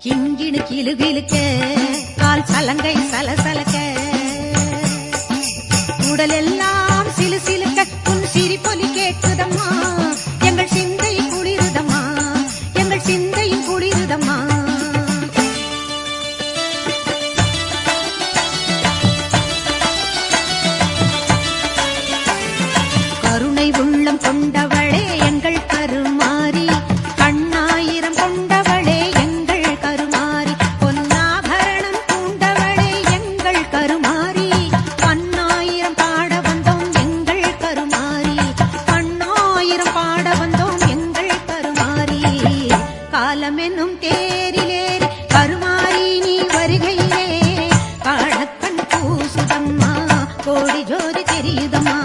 கிண்கிணு கிளு கிழுக்க கால் சலங்கை சலசலக்க உடலெல்லாம் சிலு சிலுக்க உன் சிரிப்பொலி பாட வந்தோம் எங்கள் கருமாறி. காலமென்னும் தேரிலே கருமாறி நீ வருகையிலே. காலக்கண் பூசுதம்மா கோடி ஜோதி தெரியுதம்மா.